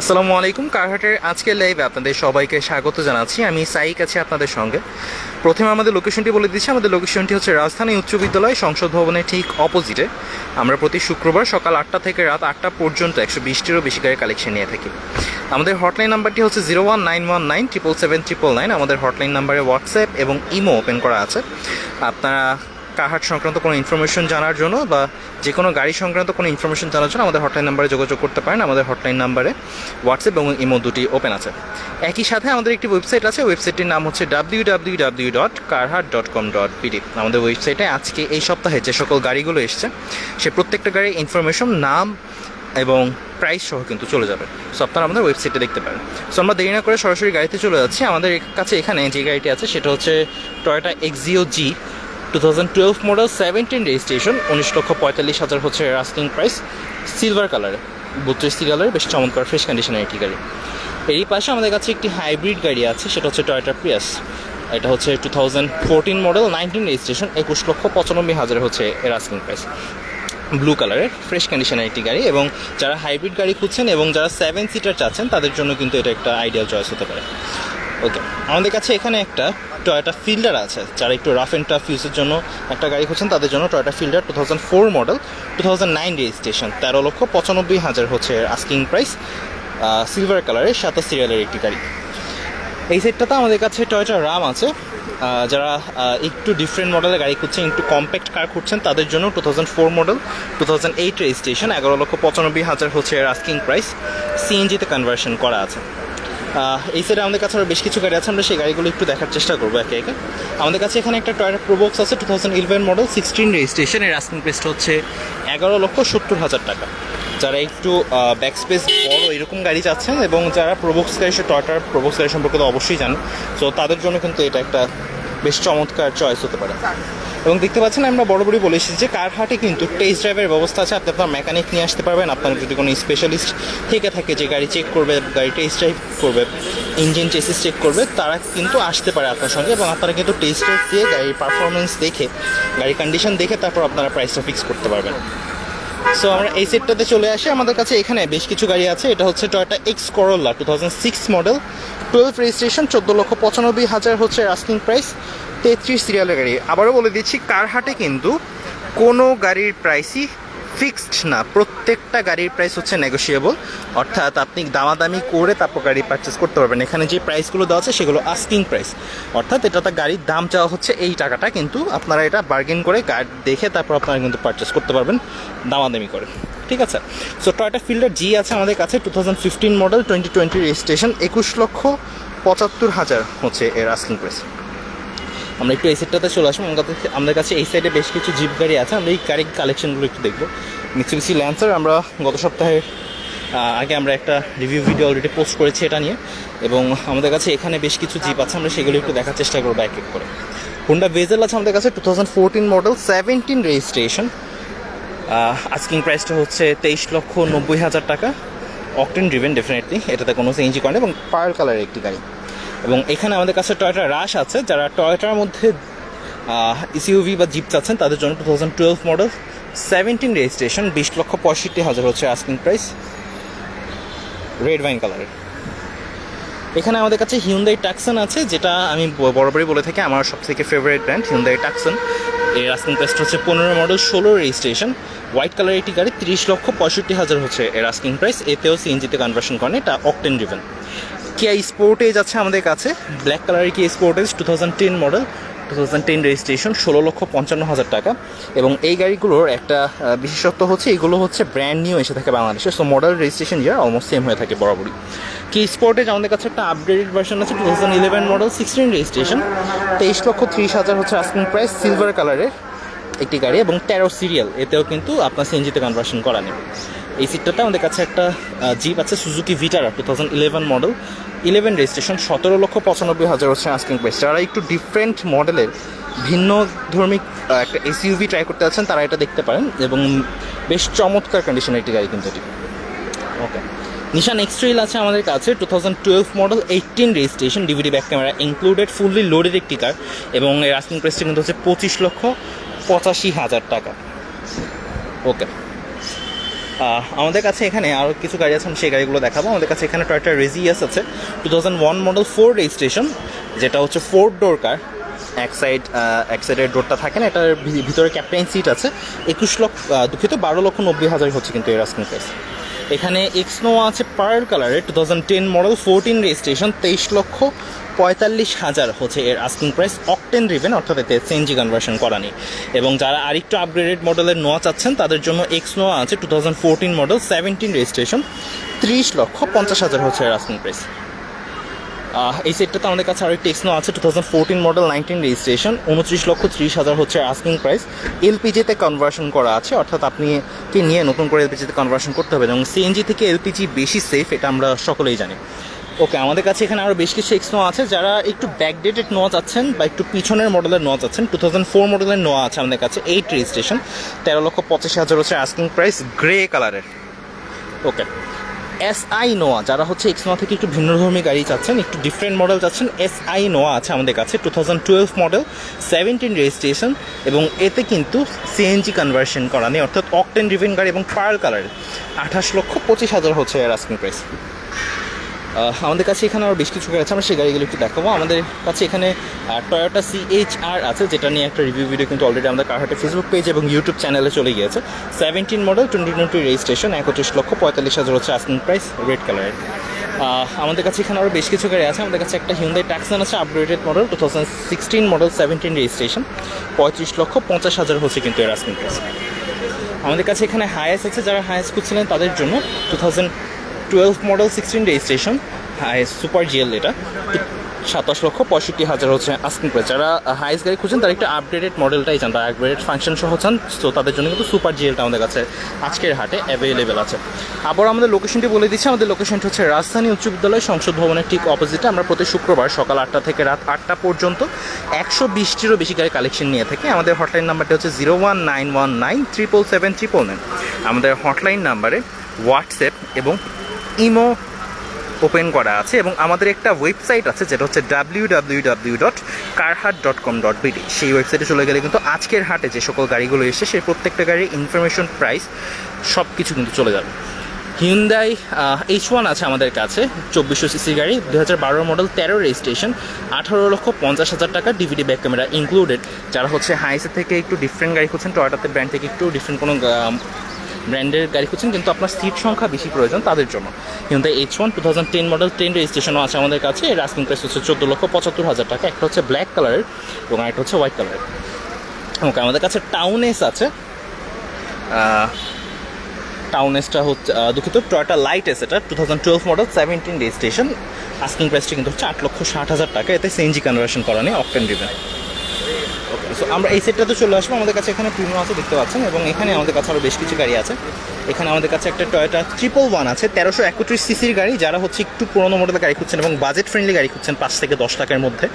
আসসালামু আলাইকুম, কারহাটের আজকের লাইভে আপনাদের সবাইকে স্বাগত জানাচ্ছি। আমি সাইক আছি আপনাদের সঙ্গে। প্রথমে আমাদের লোকেশনটি বলে দিচ্ছি। আমাদের লোকেশনটি হচ্ছে রাজধানী উচ্চ বিদ্যালয় সংসদ ভবনের ঠিক অপোজিটে আমরা প্রতি শুক্রবার সকাল আটটা থেকে রাত আটটা পর্যন্ত একশো বিশটিরও বেশি গাড়ির কালেকশন নিয়ে থাকি। আমাদের হটলাইন নাম্বারটি হচ্ছে zero one nine one nine triple seven triple nine আমাদের হটলাইন নাম্বারে হোয়াটসঅ্যাপ এবং ইমো ওপেন করা আছে। আপনারা কাহাট সংক্রান্ত কোনো ইনফরমেশন জানার জন্য বা যে কোনো গাড়ি সংক্রান্ত কোনো ইনফরমেশন জানার জন্য আমাদের হটলাইন নাম্বারে যোগাযোগ করতে পারেন। আমাদের হটলাইন নাম্বারে হোয়াটসঅ্যাপ এবং ইমো দুটি ওপেন আছে। একই সাথে আমাদের একটি ওয়েবসাইট আছে। ওয়েবসাইটটির নাম হচ্ছে W W W dot Carhat dot com dot PD আমাদের ওয়েবসাইটে আজকে এই সপ্তাহে যে সকল গাড়িগুলো এসছে, সে প্রত্যেকটা গাড়ির ইনফরমেশন নাম এবং প্রাইস সহ কিন্তু চলে যাবে। সো আপনারা আমাদের ওয়েবসাইটে দেখতে পারেন। সো আমরা দেরি না করে সরাসরি গাড়িতে চলে যাচ্ছি। আমাদের কাছে এখানে যে গাড়িটি আছে, সেটা হচ্ছে Toyota Axio G two thousand twelve model seventeen registration উনিশ লক্ষ পঁয়তাল্লিশ হাজার হচ্ছে রাস্টিং প্রাইস সিলভার কালারে বত্রিশ কালারে বেশ চমৎকার ফ্রেশ কন্ডিশনের একটি গাড়ি। এরই পাশে আমাদের কাছে একটি হাইব্রিড গাড়ি আছে, সেটা হচ্ছে টয়োটা প্রিয়াস এটা হচ্ছে two thousand fourteen model nineteen registration একুশ লক্ষ পঁচানব্বই হাজার হচ্ছে এর প্রাইস ব্লু কালারের ফ্রেশ কন্ডিশনের একটি গাড়ি এবং যারা হাইব্রিড গাড়ি খুঁজছেন এবং যারা সেভেন সিটার চাচ্ছেন, তাদের জন্য কিন্তু এটা একটা আইডিয়াল চয়েস হতে পারে। ওকে আমাদের কাছে এখানে একটা টয়োটা ফিল্ডার আছে, যারা একটু রাফ অ্যান্ড টাফ ইউজের জন্য একটা গাড়ি খুঁজছেন, তাদের জন্য Toyota Fielder two thousand four model two thousand nine registration তেরো লক্ষ পঁচানব্বই হাজার হচ্ছে আস্কিং প্রাইস সিলভার কালারের সাতাশ সিরিয়ালের একটি গাড়ি। এই সেটটাতে আমাদের কাছে টয়োটা রাম আছে যারা একটু ডিফারেন্ট মডেলের গাড়ি খুঁজছেন, একটু কম্প্যাক্ট কার খুঁজছেন, তাদের জন্য two thousand four model two thousand eight registration এগারো লক্ষ পঁচানব্বই হাজার হচ্ছে আস্কিং প্রাইস সিএনজিতে কনভার্সন করা আছে। এই সাইডে আমাদের কাছে আরও বেশ কিছু গাড়ি আছে, আমরা সেই গাড়িগুলো একটু দেখার চেষ্টা করব একে একে। আমাদের কাছে এখানে একটা টয়োটা প্রোবক্স আছে two thousand eleven model sixteen registration এর আস্কিং প্রাইসটা হচ্ছে এগারো লক্ষ সত্তর হাজার টাকা। যারা একটু ব্যাক স্পেস বড় এরকম গাড়ি চাচ্ছেন এবং যারা প্রোবক্স গাড়ি, সে টয়টার প্রোবক্স গাড়ি সম্পর্কে তো অবশ্যই জানেন। সো তাদের জন্য কিন্তু এটা একটা বেশ চমৎকার চয়েস হতে পারে। এবং দেখতে পাচ্ছেন, আমরা বরাবরই বলে এসেছি যে কার হাটে কিন্তু টেস্ট ড্রাইভের ব্যবস্থা আছে। আপনি আপনার মেকানিক নিয়ে আসতে পারবেন। আপনার যদি কোনো স্পেশালিস্ট থেকে থাকে যে গাড়ি চেক করবে, গাড়ি টেস্ট ড্রাইভ করবে ইঞ্জিন চেসিস চেক করবে, তারা কিন্তু আসতে পারে আপনার সঙ্গে এবং আপনারা কিন্তু টেস্ট ড্রাইভ দিয়ে গাড়ির পারফরমেন্স দেখে, গাড়ির কন্ডিশন দেখে তারপর আপনারা প্রাইসটা ফিক্স করতে পারবেন। সো আমরা এই সেটটাতে চলে আসি। আমাদের কাছে এখানে বেশ কিছু গাড়ি আছে। এটা হচ্ছে Toyota X Corolla two thousand six model twelve registration চোদ্দ লক্ষ পঁচানব্বই হাজার হচ্ছে আস্কিং প্রাইস তেত্রিশ সিরিয়ালের গাড়ি। আবারও বলে দিচ্ছি, কার হাটে কিন্তু কোনো গাড়ির প্রাইসই ফিক্সড না। প্রত্যেকটা গাড়ির প্রাইস হচ্ছে নেগোসিয়েবল অর্থাৎ আপনি দামাদামি করে তারপর গাড়ি পারচেস করতে পারবেন। এখানে যে প্রাইসগুলো দেওয়া আছে, সেগুলো আস্কিং প্রাইস অর্থাৎ এটাতে গাড়ির দাম চাওয়া হচ্ছে, এই টাকাটা কিন্তু আপনারা এটা বার্গেন করে গাড়ি দেখে তারপর আপনারা কিন্তু পারচেস করতে পারবেন, দামাদামি করে। ঠিক আছে? সো টয়টা ফিল্ডার জি আছে আমাদের কাছে two thousand fifteen model twenty twenty registration একুশ লক্ষ পঁচাত্তর হাজার হচ্ছে এর আস্কিং প্রাইস আমরা একটু এই সেটটাতে চলে আসব। আমাদের কাছে- এই সাইডে বেশ কিছু জিপ গাড়ি আছে। আমরা এই গাড়ির কালেকশনগুলো একটু দেখব। মিৎসুবিশি ল্যান্সার আমরা গত সপ্তাহে আগে আমরা একটা রিভিউ ভিডিও অলরেডি পোস্ট করেছি এটা নিয়ে। এবং আমাদের কাছে এখানে বেশ কিছু জিপ আছে। আমরা সেগুলো একটু দেখার চেষ্টা করব এক এক করে। হুন্ডা ভেজেল আছে আমাদের কাছে two thousand fourteen model seventeen registration asking প্রাইসটা হচ্ছে তেইশ লক্ষ নব্বই হাজার টাকা। অকটেন ড্রিভেন ডেফিনেটলি এটাতে কোনো চেঞ্জই করে এবং পার্ল কালারের একটি গাড়ি। এবং এখানে আমাদের কাছে টয়টা রাশ আছে, যারা টয়টার মধ্যে ইসিউভি বা জিপ চাচ্ছেন, তাদের জন্য two thousand twelve model seventeen registration বিশ লক্ষ পঁয়ষট্টি হাজার হচ্ছে আস্কিং প্রাইস রেড ওয়াইন কালারের এখানে আমাদের কাছে হিউন্দাই টাকসন আছে, যেটা আমি বরাবরই বলে থাকি, আমার সব থেকে ফেভারিট ব্র্যান্ড হিউন্দাই টাকসন এর আস্কিং প্রাইসটা হচ্ছে পনেরো মডেল ষোলো রেজিস্ট্রেশন হোয়াইট কালারের একটি গাড়ি, তিরিশ লক্ষ পঁয়ষট্টি হাজার হচ্ছে এর আস্কিং প্রাইস এতেও সিএনজিতে কনভার্সন করেন, এটা অকটেন ড্রিভেন কিয়া স্পোর্টেজ আছে আমাদের কাছে। ব্ল্যাক কালারের Kia Sportage two thousand ten model two thousand ten registration ষোলো লক্ষ পঞ্চান্ন হাজার টাকা। এবং এই গাড়িগুলোর একটা বিশেষত্ব হচ্ছে, এগুলো হচ্ছে ব্র্যান্ড নিউ এসে থাকে বাংলাদেশে। So model registration year almost same হয়ে থাকে বরাবরই। কি স্পোর্টেজ আমাদের কাছে একটা আপডেটেড ভার্সন আছে two thousand eleven model sixteen registration তেইশ লক্ষ ত্রিশ হাজার হচ্ছে আস্কিং প্রাইস সিলভার কালারের একটি গাড়ি। এবং তেরো সিরিয়াল এতেও কিন্তু আপনার সিএনজিতে কনভার্সন করা নেই। এই সিটটাতে আমাদের কাছে একটা জিপ আছে Suzuki Vitara two thousand eleven model eleven registration সতেরো লক্ষ পঁচানব্বই হাজার হচ্ছে আস্কিং প্রাইস যারা একটু ডিফারেন্ট মডেলের ভিন্ন ধর্মিক একটা এসইউভি ট্রাই করতে আছেন তারা এটা দেখতে পারেন এবং বেশ চমৎকার কন্ডিশনের একটি গাড়ি কিন্তু এটি। ওকে নিশান এক্সট্রেল আছে আমাদের কাছে two thousand twelve model eighteen registration DVD back camera included fully loaded একটি কার এবং এর আস্কিং প্রাইসটা কিন্তু হচ্ছে পঁচিশ লক্ষ পঁচাশি হাজার টাকা। ওকে আমাদের কাছে এখানে আরও কিছু গাড়ি আছে, আমি সেই গাড়িগুলো দেখাবো। আমাদের কাছে এখানে টয়টা রেজিয়াস আছে two thousand one model four registration যেটা হচ্ছে ফোর ডোর কার এক সাইড এক সাইডের ডোরটা থাকে না, এটার ভিতরে ক্যাপ্টেন সিট আছে। একুশ লক্ষ দুঃখিত, বারো লক্ষ নব্বই হাজার হচ্ছে কিন্তু এর আস্কিং প্রাইস এখানে এক্সনো আছে পার্ল কালারের two thousand ten model fourteen registration তেইশ লক্ষ পঁয়তাল্লিশ হাজার হচ্ছে এর আস্কিং প্রাইস অকটেন রিভেন অর্থাৎ এতে সিএনজি কনভার্সন করা নেই। এবং যারা আরেকটু আপগ্রেডেড মডেলের নোয়া চাচ্ছেন, তাদের জন্য এক্স নোয়া আছে two thousand fourteen model seventeen registration ত্রিশ লক্ষ পঞ্চাশ হাজার হচ্ছে এর আস্কিং প্রাইস এই সেটটাতে আমাদের কাছে আরেকটি এক্সনো আছে two thousand fourteen model nineteen registration উনত্রিশ লক্ষ ত্রিশ হাজার হচ্ছে আস্কিং প্রাইস এলপিজিতে কনভার্সন করা আছে, অর্থাৎ আপনি কি নিয়ে নতুন করে এলপিজিতে কনভার্সন করতে হবে। এবং সিএনজি থেকে এলপিজি বেশি সেফ এটা আমরা সকলেই জানি। ওকে আমাদের কাছে এখানে আরও বেশ কিছু এক্সনো আছে, যারা একটু ব্যাকডেটেড নোয়া চাচ্ছেন বা একটু পিছনের মডেলের নোয়া চাচ্ছেন টু থাউজেন্ড ফোর মডেলের নোয়া আছে আমাদের কাছে এইট রেজিস্ট্রেশন তেরো লক্ষ পঁচাশি হাজার হচ্ছে আস্কিং প্রাইস গ্রে কালারের ওকে এস আই নোয়া যারা হচ্ছে এক্স থেকে একটু ভিন্নধর্মী গাড়ি চাচ্ছেন, একটু ডিফারেন্ট মডেল চাচ্ছেন এস আই নোয়া আছে আমাদের কাছে two thousand twelve model seventeen registration এবং এতে কিন্তু সিএনজি কনভার্সন করা নেই, অর্থাৎ অকটেন রিভেন গাড়ি এবং পার্ল কালারের আঠাশ লক্ষ পঁচিশ হাজার হচ্ছে এর আস্কিং প্রাইস আমাদের কাছে এখানে আরও বেশ কিছু গাড়ি আছে, আমরা সেই গাড়িগুলো একটু দেখাবো। আমাদের কাছে এখানে টয়োটা সি এইচ আর আছে, যেটা নিয়ে একটা রিভিউ ভিডিও কিন্তু অলরেডি আমাদের কারহাটে ফেসবুক পেজ এবং ইউটিউব চ্যানেলে চলে গিয়েছে। Seventeen model twenty twenty registration একত্রিশ লক্ষ পঁয়তাল্লিশ হাজার হচ্ছে আস্কিং প্রাইস রেড কালারের আমাদের কাছে এখানে আরও বেশ কিছু গাড়ি আছে, আমাদের কাছে একটা হিউন্দাই ট্যাক্সন আছে upgraded model two thousand sixteen model seventeen registration পঁয়ত্রিশ লক্ষ পঞ্চাশ হাজার হচ্ছে কিন্তু এর আস্কিং প্রাইস আমাদের কাছে এখানে হায়েস্ট আছে, যারা হায়েস্ট খুঁজছিলেন তাদের জন্য two thousand twelve model sixteen registration Hiace super GL এটা। সাতাশ লক্ষ পঁয়ষট্টি হাজার হচ্ছে আস্কিং প্রাইস যারা হাইস্ট গাড়ি খুঁজছেন, তারা একটু আপডেটেড মডেলটাই চান, তারা আপগ্রেডেড ফাংশন সহ চান তো তাদের জন্য কিন্তু সুপার জিএলটা আমাদের কাছে আজকের হাটে অ্যাভেলেবেল আছে। আবার আমাদের লোকেশনটি বলে দিচ্ছি, আমাদের লোকেশনটি হচ্ছে রাজধানী উচ্চ বিদ্যালয় সংসদ ভবনের ঠিক অপোজিটে আমরা প্রতি শুক্রবার সকাল আটটা থেকে রাত আটটা পর্যন্ত একশো বিশটিরও বেশি গাড়ি কালেকশন নিয়ে থাকি। আমাদের হটলাইন নাম্বারটি হচ্ছে zero one nine one nine triple seven triple nine আমাদের হটলাইন নাম্বারে হোয়াটসঅ্যাপ এবং ইমো ওপেন করা আছে এবং আমাদের একটা ওয়েবসাইট আছে যেটা হচ্ছে W W W dot Carhat dot com dot BD সেই ওয়েবসাইটে চলে গেলে কিন্তু আজকের হাটে যে সকল গাড়িগুলো এসছে, সেই প্রত্যেকটা গাড়ির ইনফরমেশন প্রাইস সব কিছু কিন্তু চলে যাবে। হিউন্দাই এইচ ওয়ান আছে আমাদের কাছে, চব্বিশশো সিসি গাড়ি দু হাজার বারো মডেল তেরো রেজিস্ট্রেশন আঠারো লক্ষ পঞ্চাশ হাজার টাকা ডিভিডি ব্যাক ক্যামেরা ইনক্লুডেড যারা হচ্ছে হাইসের থেকে একটু ডিফারেন্ট গাড়ি খুঁজছেন টয়টাতে ব্র্যান্ড থেকে একটু ডিফারেন্ট কোনো ব্র্যান্ডের গাড়ি খুঁজছেন, কিন্তু আপনার সিট সংখ্যা বেশি প্রয়োজন তাদের জন্য। কিন্তু H one two thousand ten model ten রেজিস্ট্রেশনও আছে আমাদের কাছে। এর আস্কিং প্রাইস হচ্ছে চোদ্দ লক্ষ পঁচাত্তর হাজার টাকা। একটা হচ্ছে ব্ল্যাক কালারের এবং আরেকটা হচ্ছে হোয়াইট কালারের ওকে আমাদের কাছে টাউন এস আছে। টাউন এসটা হচ্ছে দুঃখিত টয়টা লাইট এস এটা two thousand twelve model seventeen registration asking প্রাইসটা কিন্তু হচ্ছে আট লক্ষ ষাট হাজার টাকা। এতে সিএনজি কনভার্সন করা নেই অকটেন ডিভেন ওকে সো আমরা এই সেটটাতে চলে আসব। আমাদের কাছে এখানে প্রিমিয়াম আছে, দেখতে পাচ্ছেন, এবং এখানে আমাদের কাছে আরও বেশ কিছু গাড়ি আছে। এখানে আমাদের কাছে একটা টয়োটা ট্রিপল ওয়ান আছে, তেরোশো একত্রিশ সিসির গাড়ি, যারা হচ্ছে একটু পুরোনো মডেলের গাড়ি খুঁজছেন এবং বাজেট ফ্রেন্ডলি গাড়ি খুঁজছেন, পাঁচ থেকে দশ টাকার মধ্যে।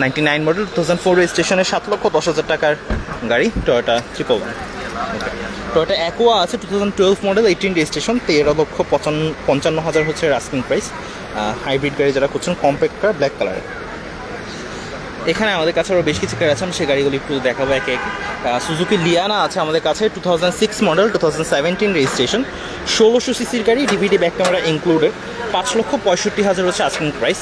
Ninety nine model two thousand four রেজিস্ট্রেশনের সাত লক্ষ দশ হাজার টাকার গাড়ি Toyota triple one Toyota Aqua আছে two thousand twelve model eighteen registration তেরো লক্ষ পঞ্চান্ন হাজার হচ্ছে রাস্কিং প্রাইস হাইব্রিড গাড়ি যারা খুঁজছেন কম্প্যাক্ট কার ব্ল্যাক কালারের এখানে আমাদের কাছে আরও বেশ কিছু গাড়ি আছে, আমি সেই গাড়িগুলো একটু দেখাবো একে একে। সুজুকি লিয়ানা আছে আমাদের কাছে two thousand six model two thousand seventeen registration ষোলোশো সিসির গাড়ি ডিভিডি ব্যাক ক্যামেরা ইনক্লুডেড পাঁচ লক্ষ পঁয়ষট্টি হাজার হচ্ছে আস্কিং প্রাইস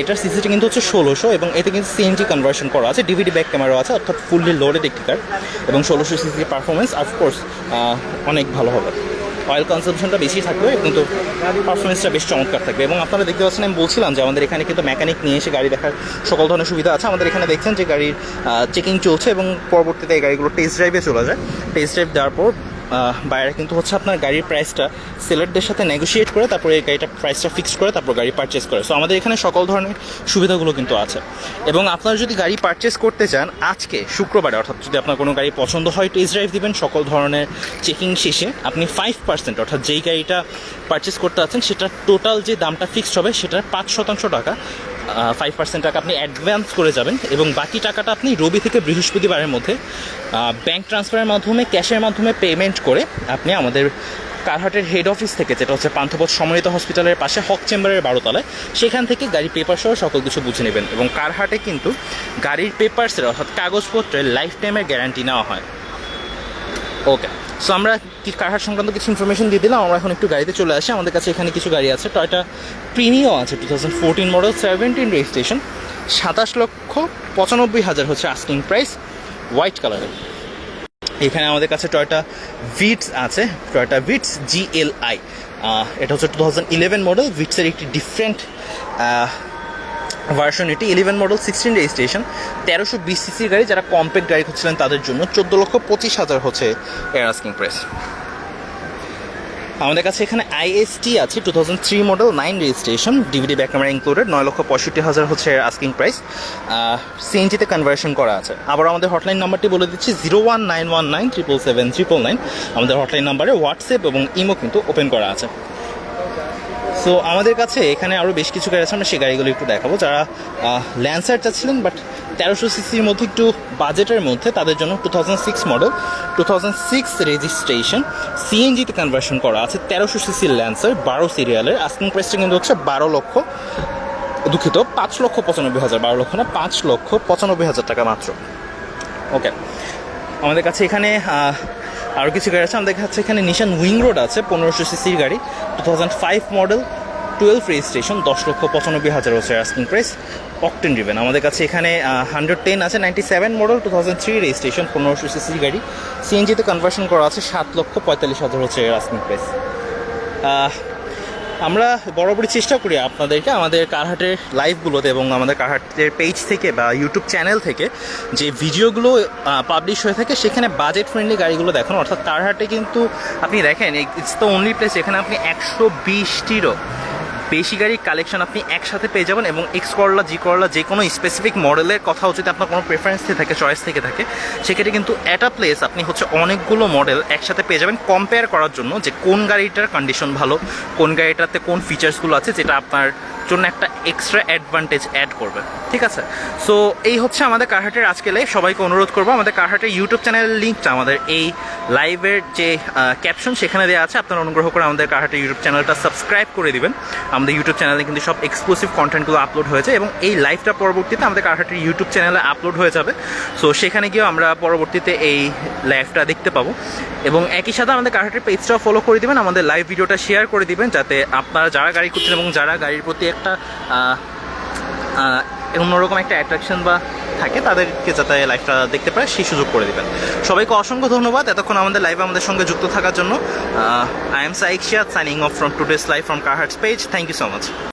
এটার সিসিটি কিন্তু হচ্ছে ষোলোশো এবং এতে কিন্তু সিএনজি কনভার্সন করা আছে ডিভিডি ব্যাক ক্যামেরা আছে, অর্থাৎ ফুললি লোডেড একটি কার এবং ষোলোশো সিসির পারফরমেন্স অফকোর্স অনেক ভালো হবে। অয়েল কনজামশনটা বেশি থাকবে কিন্তু পারফরমেন্সটা বেশ চমৎকার থাকবে। এবং আপনারা দেখতে পাচ্ছেন, আমি বলছিলাম যে আমাদের এখানে কিন্তু মেকানিক নিয়ে এসে গাড়ি দেখার সকল ধরনের সুবিধা আছে। আমাদের এখানে দেখছেন যে গাড়ির চেকিং চলছে এবং পরবর্তীতে এই গাড়িগুলো টেস্ট ড্রাইভে চলে যায়। টেস্ট ড্রাইভ দেওয়ার পর বাইরে। কিন্তু হচ্ছে আপনার গাড়ির প্রাইসটা সেলারদের সাথে নেগোশিয়েট করে, তারপরে এই গাড়িটা প্রাইসটা ফিক্সড করে, তারপর গাড়ি পারচেস করে। সো আমাদের এখানে সকল ধরনের সুবিধাগুলো কিন্তু আছে। এবং আপনারা যদি গাড়ি পারচেস করতে চান, আজকে, শুক্রবারে, অর্থাৎ যদি আপনার কোনো গাড়ি পছন্দ হয় টেস্ট ড্রাইভ দিবেন সকল ধরনের চেকিং শেষে, আপনি ফাইভ পার্সেন্ট অর্থাৎ যেই গাড়িটা পারচেস করতে আছেন, সেটার টোটাল যে দামটা ফিক্সড হবে, সেটার পাঁচ শতাংশ টাকা ফাইভ পার্সেন্ট টাকা আপনি অ্যাডভান্স করে যাবেন এবং বাকি টাকাটা আপনি রবি থেকে বৃহস্পতিবারের মধ্যে ব্যাংক ট্রান্সফারের মাধ্যমে ক্যাশের মাধ্যমে পেমেন্ট করে আপনি আমাদের কারহাটের হেড অফিস থেকে, যেটা হচ্ছে পান্থপথ সমন্বিত হসপিটালের পাশে, হক চেম্বারের বারোতলায়, সেখান থেকে গাড়ি পেপার সহ সকল কিছু বুঝে নেবেন এবং কারহাটে কিন্তু গাড়ির পেপারসের অর্থাৎ কাগজপত্রের লাইফ টাইমের গ্যারান্টি নেওয়া হয়। ওকে সো আমরা কারহাট সংক্রান্ত কিছু ইনফরমেশন দিয়ে দিলাম, আমরা এখন একটু গাড়িতে চলে আসি। আমাদের কাছে এখানে কিছু গাড়ি আছে টয়টা প্রিমিও আছে two thousand fourteen model seventeen registration সাতাশ লক্ষ পঁচানব্বই হাজার হচ্ছে আস্কিং প্রাইস হোয়াইট কালারের এখানে আমাদের কাছে টয়টা ভিটস আছে টয়টা ভিটস জিএলআই এটা হচ্ছে টু থাউজেন্ড ইলেভেন মডেল ভিটসের একটি ডিফারেন্ট ভার্সন এটি ইলেভেন মডেল সিক্সটিন রেজিস্ট্রেশন তেরোশো বিশ সিসির গাড়ি যারা কম্প্যাক্ট গাড়ি খুঁজছিলেন তাদের জন্য চোদ্দ লক্ষ পঁচিশ হাজার হচ্ছে এয়ার আস্কিং প্রাইস আমাদের কাছে এখানে আইএসটি আছে two thousand three model nine registration DVD back camera included নয় লক্ষ পঁয়ষট্টি হাজার হচ্ছে আস্কিং প্রাইস সিএনজিতে কনভার্সন করা আছে। আবার আমাদের হটলাইন নাম্বারটি বলে দিচ্ছি zero one nine one nine triple seven triple nine আমাদের হটলাইন নাম্বারে হোয়াটসঅ্যাপ এবং ইমো কিন্তু ওপেন করা আছে। সো আমাদের কাছে এখানে আরও বেশ কিছু গাড়ি আছে, আমরা সেই গাড়িগুলো একটু দেখাবো। যারা ল্যান্সার চাচ্ছিলেন বাট তেরোশো সিসির মধ্যে একটু বাজেটের মধ্যে, তাদের জন্য two thousand six model two thousand six registration সিএনজিতে কনভার্সন করা আছে, তেরোশো সিসির ল্যান্সার বারো সিরিয়ালের আস্কিং প্রাইসটা কিন্তু হচ্ছে বারো লক্ষ, দুঃখিত, পাঁচ লক্ষ পঁচানব্বই হাজার, বারো লক্ষ না, পাঁচ লক্ষ পঁচানব্বই হাজার টাকা মাত্র। ওকে আমাদের কাছে এখানে আরও কিছু গাড়ি আছে আমাদের কাছে এখানে নিশান উইং রোড আছে, পনেরোশো সিসির গাড়ি two thousand five model twelve registration দশ লক্ষ পঁচানব্বই হাজার হচ্ছে আস্কিং প্রাইস অকটেন ডিভেন আমাদের কাছে এখানে হান্ড্রেড টেন আছে ninety seven model two thousand three registration পনেরোশো সিসির গাড়ি। সিএনজিতে কনভার্সন করা আছে, সাত লক্ষ পঁয়তাল্লিশ হাজার হচ্ছে আস্কিং প্রাইস আমরা বরাবরই চেষ্টা করি আপনাদেরকে আমাদের কারহাটের লাইভগুলোতে এবং আমাদের কারহাটের পেজ থেকে বা ইউটিউব চ্যানেল থেকে যে ভিডিওগুলো পাবলিশ হয়ে থাকে, সেখানে বাজেট ফ্রেন্ডলি গাড়িগুলো দেখানো। অর্থাৎ কারহাটে কিন্তু আপনি দেখেন ইটস দ্য অনলি প্লেস যেখানে আপনি একশো বিশটিরও বেশি গাড়ির কালেকশন আপনি একসাথে পেয়ে যাবেন এবং এক্স করলা জি করলা যে কোনো স্পেসিফিক মডেলের কথা যদি আপনার কোনো প্রেফারেন্স থেকে থাকে চয়েস থেকে থাকে, সেক্ষেত্রে কিন্তু অ্যাট আ প্লেস আপনি হচ্ছে অনেকগুলো মডেল একসাথে পেয়ে যাবেন কম্পেয়ার করার জন্য যে কোন গাড়িটার কন্ডিশন ভালো, কোন গাড়িটাতে কোন ফিচার্সগুলো আছে যেটা আপনার জন্য একটা এক্সট্রা অ্যাডভান্টেজ অ্যাড করবে। ঠিক আছে? সো এই হচ্ছে আমাদের কারহাটের আজকে লাইভ সবাইকে অনুরোধ করব, আমাদের কারহাটের ইউটিউব চ্যানেলের লিঙ্কটা আমাদের এই লাইভের যে ক্যাপশন সেখানে দেওয়া আছে, আপনারা অনুগ্রহ করে আমাদের কারহাটের ইউটিউব চ্যানেলটা সাবস্ক্রাইব করে দিবেন। আমাদের ইউটিউব চ্যানেলে কিন্তু সব এক্সক্লুসিভ কন্টেন্টগুলো আপলোড হয়েছে এবং এই লাইভটা পরবর্তীতে আমাদের কারহাটের ইউটিউব চ্যানেলে আপলোড হয়ে যাবে। সো সেখানে গিয়েও আমরা পরবর্তীতে এই লাইভটা দেখতে পাবো। এবং একই সাথে আমাদের কারহাটের পেজটাও ফলো করে দিবেন, আমাদের লাইভ ভিডিওটা শেয়ার করে দিবেন, যাতে আপনারা যারা গাড়ি করছেন এবং যারা গাড়ির প্রতি একটা অন্যরকম একটা অ্যাট্রাকশন বা থাকে, তাদেরকে যাতে লাইভটা দেখতে পারে সেই সুযোগ করে দেবেন। সবাইকে অসংখ্য ধন্যবাদ। এতক্ষণ আমাদের লাইভে আমাদের সঙ্গে যুক্ত থাকার জন্য I am Saik Shiad signing off from today's live from Carhat's page thank you so much